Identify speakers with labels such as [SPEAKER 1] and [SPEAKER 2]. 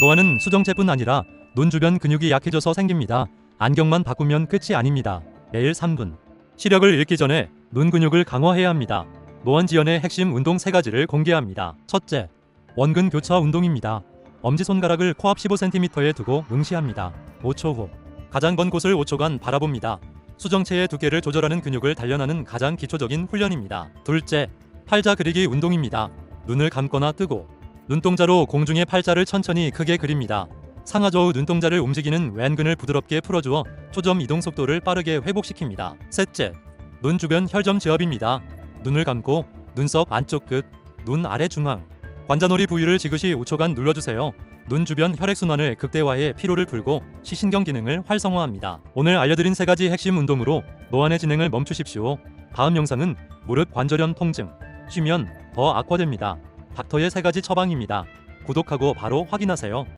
[SPEAKER 1] 노안은 수정체뿐 아니라 눈 주변 근육이 약해져서 생깁니다. 안경만 바꾸면 끝이 아닙니다. 매일 3분. 시력을 잃기 전에 눈 근육을 강화해야 합니다. 노안 지연의 핵심 운동 3가지를 공개합니다. 첫째, 원근 교차 운동입니다. 엄지손가락을 코앞 15cm에 두고 응시합니다. 5초 후. 가장 먼 곳을 5초간 바라봅니다. 수정체의 두께를 조절하는 근육을 단련하는 가장 기초적인 훈련입니다. 둘째, 팔자 그리기 운동입니다. 눈을 감거나 뜨고 눈동자로 공중의 팔자를 천천히 크게 그립니다. 상하좌우 눈동자를 움직이는 왼근을 부드럽게 풀어주어 초점 이동 속도를 빠르게 회복시킵니다. 셋째, 눈 주변 혈점 제압입니다. 눈을 감고 눈썹 안쪽 끝, 눈 아래 중앙, 관자놀이 부위를 지그시 5초간 눌러주세요. 눈 주변 혈액순환을 극대화해 피로를 풀고 시신경 기능을 활성화합니다. 오늘 알려드린 세 가지 핵심 운동으로 노안의 진행을 멈추십시오. 다음 영상은 무릎 관절염 통증, 쉬면 더 악화됩니다. 닥터의 세 가지 처방입니다. 구독하고 바로 확인하세요.